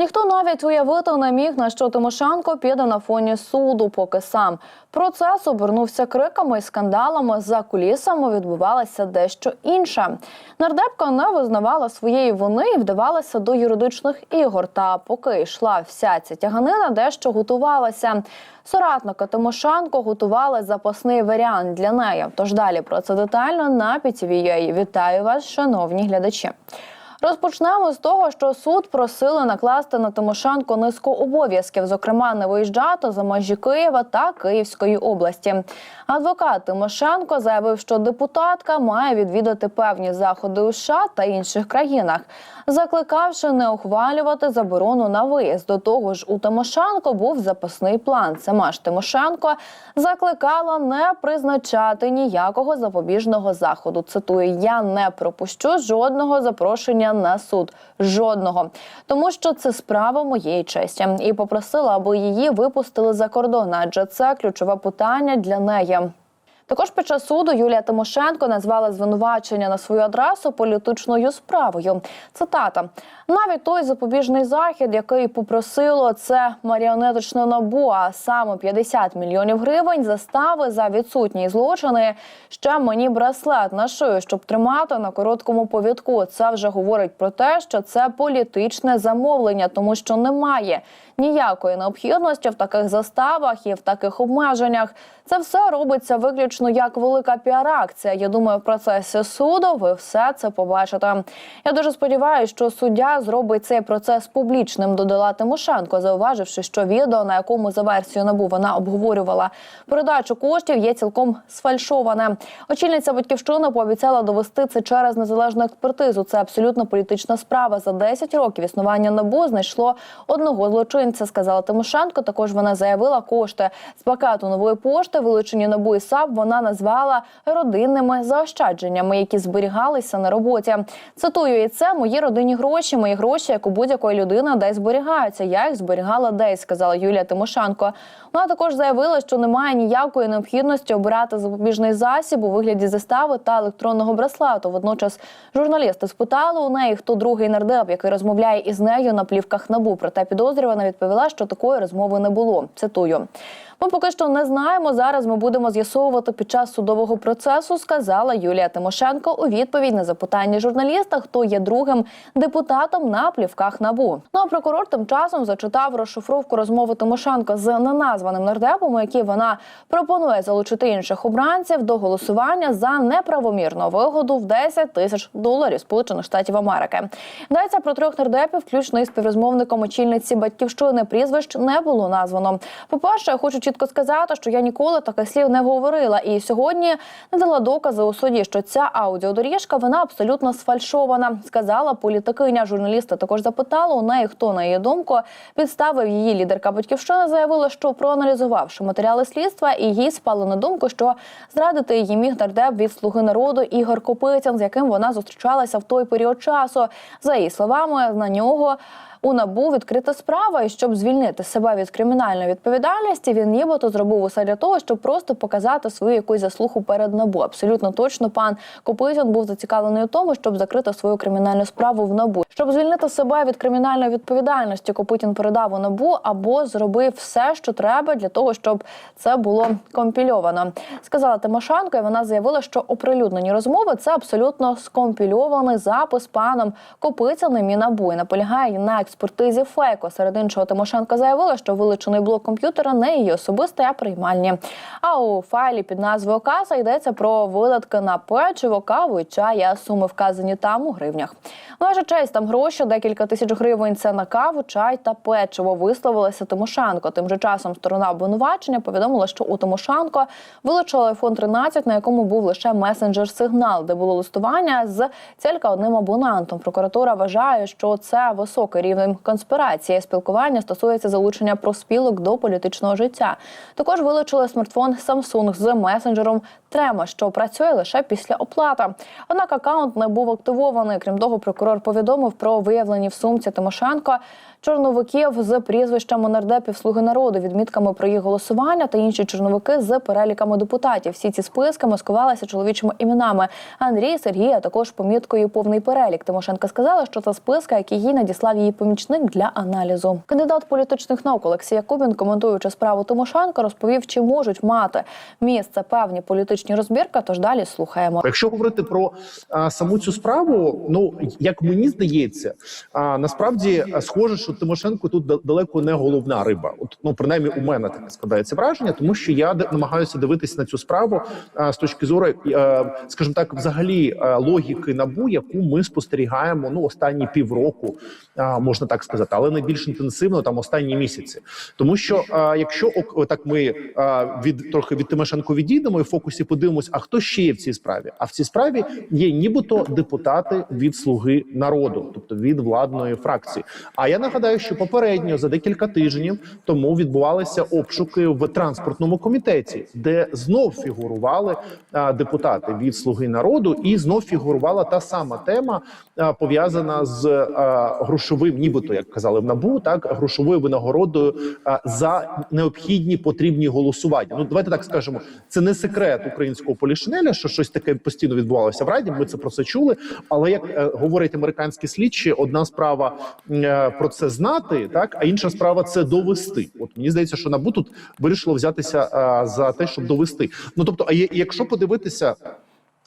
Ніхто навіть уявити не міг, на що Тимошенко піде на фоні суду, поки сам процес обернувся криками і скандалами. За кулісами відбувалося дещо інше. Нардепка не визнавала своєї вини і вдавалася до юридичних ігор. Та поки йшла вся ця тяганина, дещо готувалася. Соратника Тимошенко готували запасний варіант для неї. Тож далі про це детально на PTV.ua. Вітаю вас, шановні глядачі. Розпочнемо з того, що суд просили накласти на Тимошенко низку обов'язків, зокрема не виїжджати за межі Києва та Київської області. Адвокат Тимошенко заявив, що депутатка має відвідати певні заходи у США та інших країнах, закликавши не ухвалювати заборону на виїзд. До того ж, у Тимошенко був запасний план. Сама ж Тимошенко закликала не призначати ніякого запобіжного заходу. Цитую: я не пропущу жодного запрошення на суд, жодного, тому що це справа моєї честі, і попросила, аби її випустили за кордон, адже це ключове питання для неї. Також під час суду Юлія Тимошенко назвала звинувачення на свою адресу політичною справою. Цитата: навіть той запобіжний захід, який попросило це маріонеточне набу, а саме 50 мільйонів гривень застави за відсутні злочини. Ще мені браслет на шию, щоб тримати на короткому повідку. Це вже говорить про те, що це політичне замовлення, тому що немає ніякої необхідності в таких заставах і в таких обмеженнях. Це все робиться виключно як велика піар-акція. Я думаю, в процесі суду ви все це побачите. Я дуже сподіваюся, що суддя зробить цей процес публічним. Додала Тимошенко, зауваживши, що відео, на якому за версією набу вона обговорювала передачу коштів, є цілком сфальшоване. Очільниця батьківщини пообіцяла довести це через незалежну експертизу. Це абсолютно політична справа. За 10 років існування набу знайшло одного злочинця. Сказала Тимошенко. Також вона заявила кошти з пакету нової пошти, вилучені набу і САП. Вона назвала родинними заощадженнями, які зберігалися на роботі. Цитую, і це мої родинні гроші. Мої гроші, як у будь-якої людини, десь зберігаються. Я їх зберігала десь, сказала Юлія Тимошенко. Вона також заявила, що немає ніякої необхідності обирати запобіжний засіб у вигляді застави та електронного браслету. Водночас журналісти спитали у неї, хто другий нардеп, який розмовляє із нею на плівках набу. Проте підозрювана відповіла, що такої розмови не було. Цитую. Ми поки що не знаємо. Зараз ми будемо з'ясовувати під час судового процесу, сказала Юлія Тимошенко у відповідь на запитання журналіста, хто є другим депутатом на плівках набу. Ну а прокурор тим часом зачитав розшифровку розмови Тимошенко з неназваним нардепом, у вона пропонує залучити інших обранців до голосування за неправомірну вигоду в 10 тисяч доларів Сполучених Штатів Америки. Йдеться про трьох нардепів, включно із співрозмовником очільниці батьківщини. Прізвищ не було названо. По перше, я хочу чітко сказати, що я ніколи таких слів не говорила, і сьогодні не дала докази у суді, що ця аудіодоріжка вона абсолютно сфальшована. Сказала політикиня. Журналіста також запитала у неї, хто на її думку підставив її лідерка батьківщини. Заявила, що проаналізувавши матеріали слідства, і їй спало на думку, що зрадити її міг нардеп від слуги народу Ігор Копитян, з яким вона зустрічалася в той період часу. За її словами, на нього. У набу відкрита справа, і щоб звільнити себе від кримінальної відповідальності, він нібито зробив усе для того, щоб просто показати свою якусь заслугу перед набу. Абсолютно точно пан Копитін був зацікавлений у тому, щоб закрити свою кримінальну справу в набу. Щоб звільнити себе від кримінальної відповідальності, Копитін передав у набу або зробив все, що треба для того, щоб це було компільовано. Сказала Тимошенко, і вона заявила, що оприлюднені розмови це абсолютно скомпільований запис паном Копитяним і набу. І наполягає на експертизі фейку. Серед іншого Тимошенко заявила, що вилучений блок комп'ютера не її особистий, а приймальні. А у файлі під назвою Каса йдеться про видатки на печиво, каву і чай, а суми вказані там у гривнях. Ваша честь, там гроші, декілька тисяч гривень. Це на каву, чай та печиво. Висловилася Тимошенко. Тим же часом сторона обвинувачення повідомила, що у Тимошенко вилучили iPhone 13, на якому був лише месенджер-сигнал, де було листування з тільки одним абонентом. Прокуратура вважає, що це високий рівень конспірації. Спілкування стосується залучення проспілок до політичного життя. Також вилучили смартфон Samsung з месенджером Трема, що працює лише після оплати. Однак акаунт не був активований. Крім того, прокурор повідомив про виявлені в сумці Тимошенко чорновиків з прізвищами нардепів Слуги народу, відмітками про їх голосування та інші чорновики з переліками депутатів. Всі ці списки маскувалися чоловічими іменами Андрій, Сергій, а також поміткою повний перелік. Тимошенко сказала, що це списки, які їй надіслав її помічник помічник для аналізу. Кандидат політичних наук Олексій Якубін, коментуючи справу Тимошенко, розповів, чи можуть мати місце певні політичні розбірки. Тож далі слухаємо. Якщо говорити про а, саму цю справу, ну як мені здається, а, насправді схоже, що Тимошенко тут далеко не головна риба. От ну принаймні у мене таке складається враження, тому що я намагаюся дивитися на цю справу а, з точки зору, е, скажімо так, взагалі е, логіки набу, яку ми спостерігаємо ну останні півроку, а, можна так сказати, але найбільш інтенсивно там останні місяці. Тому що а, якщо так ми а, від трохи від Тимошенко відійдемо і в фокусі подивимось, а хто ще є в цій справі? А в цій справі є нібито депутати від слуги народу, тобто від владної фракції. А я нагадаю, що попередньо за декілька тижнів тому відбувалися обшуки в транспортному комітеті, де знов фігурували а, депутати від слуги народу, і знов фігурувала та сама тема пов'язана з а, грошовим, нібито як казали в набу, так грошовою винагородою за необхідні потрібні голосування. Ну давайте так скажемо, це не секрет українського полішинеля, що щось таке постійно відбувалося в раді. Ми це про це чули. Але як е, говорять американські слідчі, одна справа е, про це знати, так а інша справа це довести. От мені здається, що набу тут вирішило взятися за те, щоб довести. Ну тобто, а якщо подивитися.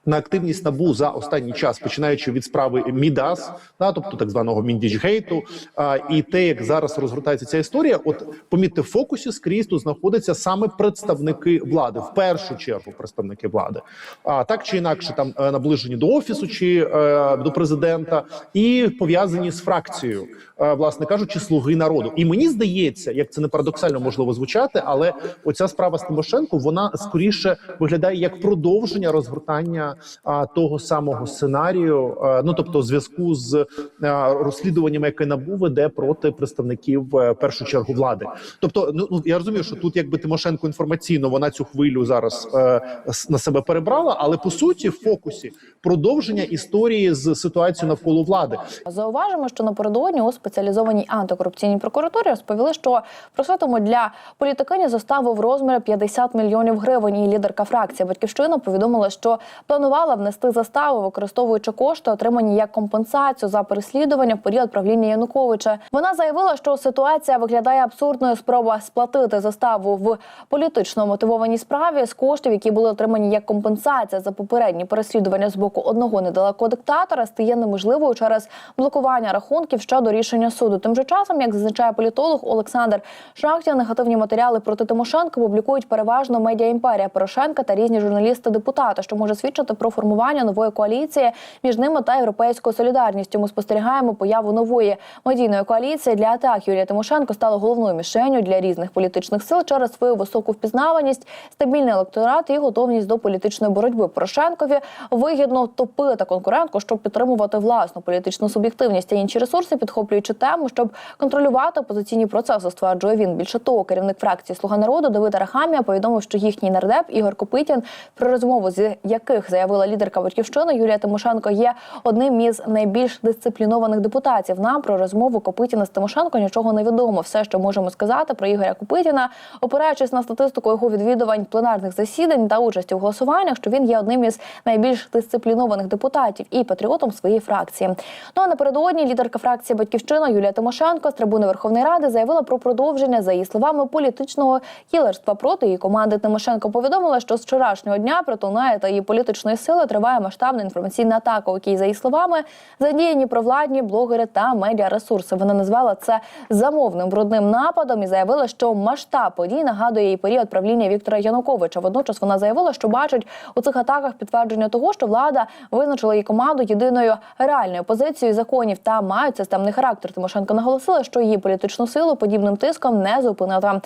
На активність набу за останній час, починаючи від справи Мідас, да, тобто так званого Міндічгейту, а, і те, як зараз розгортається ця історія, от помітьте, в фокусі скрізь тут знаходяться саме представники влади, в першу чергу представники влади, а так чи інакше, там е, наближені до офісу чи е, до президента, і пов'язані з фракцією, е, власне кажучи, слуги народу. І мені здається, як це не парадоксально можливо звучати, але оця справа з Тимошенко вона скоріше виглядає як продовження розгортання а, того самого сценарію, а, ну тобто зв'язку з а, розслідуванням, яке НАБУ веде проти представників е, в першу чергу влади. Тобто, ну ну, я розумію, що тут якби Тимошенко інформаційно вона цю хвилю зараз е, с- на себе перебрала, але по суті в фокусі продовження історії з ситуацією навколо влади. Зауважимо, що напередодні у спеціалізованій антикорупційній прокуратурі розповіли, що проситимуть для політикині заставу в розмірі 50 мільйонів гривень. І лідерка фракції Батьківщина повідомила, що планувала внести заставу, використовуючи кошти, отримані як компенсацію за переслідування в період правління Януковича. Вона заявила, що ситуація виглядає абсурдною. Спроба сплатити заставу в політично мотивованій справі з коштів, які були отримані як компенсація за попередні переслідування з боку одного недалекого диктатора, стає неможливою через блокування рахунків щодо рішення суду. Тим же часом, як зазначає політолог Олександр Шахтя, негативні матеріали проти Тимошенка публікують переважно медіа імперія Порошенка та різні журналісти-депутати, що може свідчити про формування нової коаліції між ними та європейською солідарністю. Ми спостерігаємо появу нової медійної коаліції для атак. Юлія Тимошенко стала головною мішенью для різних політичних сил через свою високу впізнаваність, стабільний електорат і готовність до політичної боротьби. Порошенкові вигідно топити конкурентку, щоб підтримувати власну політичну суб'єктивність та інші ресурси, підхоплюючи тему, щоб контролювати опозиційні процеси. Стверджує він. Більше того, керівник фракції Слуга народу Давид Арахамія повідомив, що їхній нардеп Ігор Копитін, про розмову з яких заявила лідерка батьківщини Юлія Тимошенко, є одним із найбільш дисциплінованих депутатів. Нам про розмову Копитіна з Тимошенко нічого не відомо. Все, що можемо сказати про Ігоря Копитіна, опираючись на статистику його відвідувань пленарних засідань та участі в голосуваннях, що він є одним із найбільш дисциплінованих депутатів і патріотом своєї фракції. Ну а напередодні лідерка фракції Батьківщина Юлія Тимошенко з трибуни Верховної Ради заявила про продовження за її словами політичного кілерства проти її команди. Тимошенко повідомила, що з вчорашнього дня проти неї та її політичної сили триває масштабна інформаційна атака, у якій за її словами задіяні провладні блогери та медіаресурси. Вона назвала це замовним брудним нападом і заявила, що масштаб подій нагадує їй період правління Віктора Януковича. Водночас вона заявила, що бачить у цих атаках підтвердження того, що влада визначила її команду єдиною реальною позицією законів та мають системний характер. Тимошенко наголосила, що її політичну силу подібним тиском не зупинити.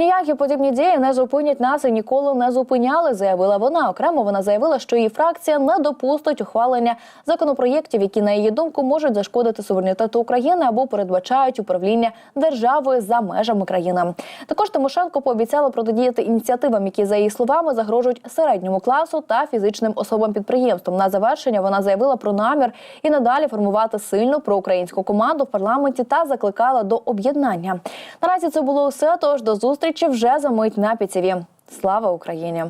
Ніякі подібні дії не зупинять нас і ніколи не зупиняли, заявила вона. Окремо вона заявила, що її фракція не допустить ухвалення законопроєктів, які на її думку можуть зашкодити суверенітету України або передбачають управління державою за межами країни. Також Тимошенко пообіцяла протидіяти ініціативам, які за її словами загрожують середньому класу та фізичним особам підприємствам. На завершення вона заявила про намір і надалі формувати сильну проукраїнську команду в парламенті та закликала до об'єднання. Наразі це було усе. Тож до зустрічі вже за мить на піцеві. Слава Україні!